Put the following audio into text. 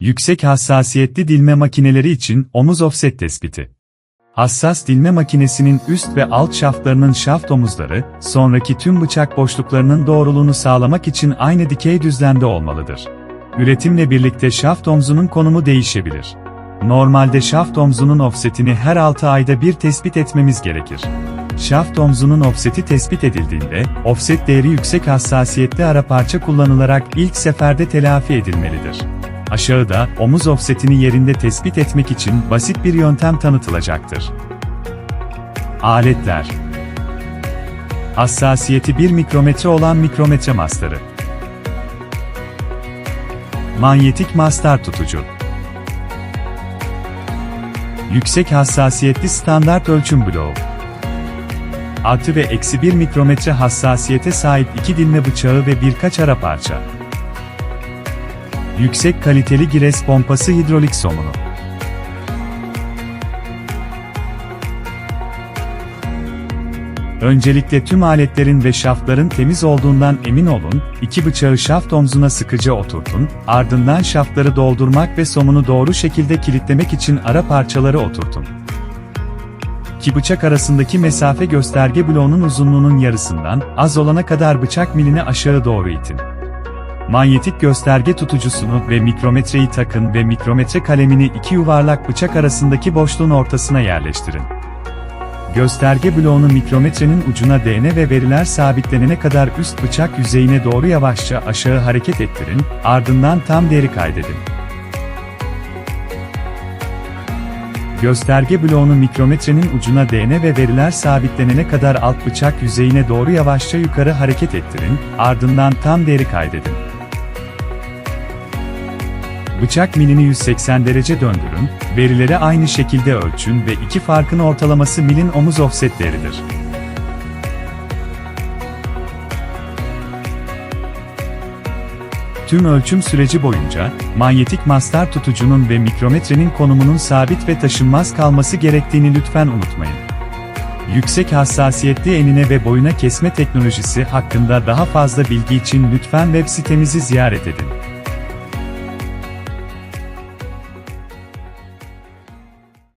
Yüksek hassasiyetli dilme makineleri için omuz offset tespiti. Hassas dilme makinesinin üst ve alt şaftlarının şaft omuzları, sonraki tüm bıçak boşluklarının doğruluğunu sağlamak için aynı dikey düzlemde olmalıdır. Üretimle birlikte şaft omzunun konumu değişebilir. Normalde şaft omzunun offsetini her 6 ayda bir tespit etmemiz gerekir. Şaft omzunun offseti tespit edildiğinde, offset değeri yüksek hassasiyetli ara parça kullanılarak ilk seferde telafi edilmelidir. Aşağıda, omuz offsetini yerinde tespit etmek için basit bir yöntem tanıtılacaktır. Aletler Hassasiyeti 1 mikrometre olan mikrometre mastarı Manyetik mastar tutucu Yüksek hassasiyetli standart ölçüm bloğu Artı ve eksi 1 mikrometre hassasiyete sahip iki dilme bıçağı ve birkaç ara parça. Yüksek kaliteli gires pompası hidrolik somunu. Öncelikle tüm aletlerin ve şaftların temiz olduğundan emin olun, iki bıçağı şaft omzuna sıkıca oturtun, ardından şaftları doldurmak ve somunu doğru şekilde kilitlemek için ara parçaları oturtun. İki bıçak arasındaki mesafe gösterge bloğunun uzunluğunun yarısından az olana kadar bıçak milini aşağı doğru itin. Manyetik gösterge tutucusunu ve mikrometreyi takın ve mikrometre kalemini iki yuvarlak bıçak arasındaki boşluğun ortasına yerleştirin. Gösterge bloğunu mikrometrenin ucuna değene ve veriler sabitlenene kadar üst bıçak yüzeyine doğru yavaşça aşağı hareket ettirin, ardından tam değeri kaydedin. Gösterge bloğunu mikrometrenin ucuna değene ve veriler sabitlenene kadar alt bıçak yüzeyine doğru yavaşça yukarı hareket ettirin, ardından tam değeri kaydedin. Bıçak milini 180 derece döndürün, verileri aynı şekilde ölçün ve iki farkın ortalaması milin omuz offset. Tüm ölçüm süreci boyunca, manyetik mastar tutucunun ve mikrometrenin konumunun sabit ve taşınmaz kalması gerektiğini lütfen unutmayın. Yüksek hassasiyetli enine ve boyuna kesme teknolojisi hakkında daha fazla bilgi için lütfen web sitemizi ziyaret edin.